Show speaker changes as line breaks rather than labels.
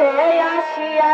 দেশে আসিয়া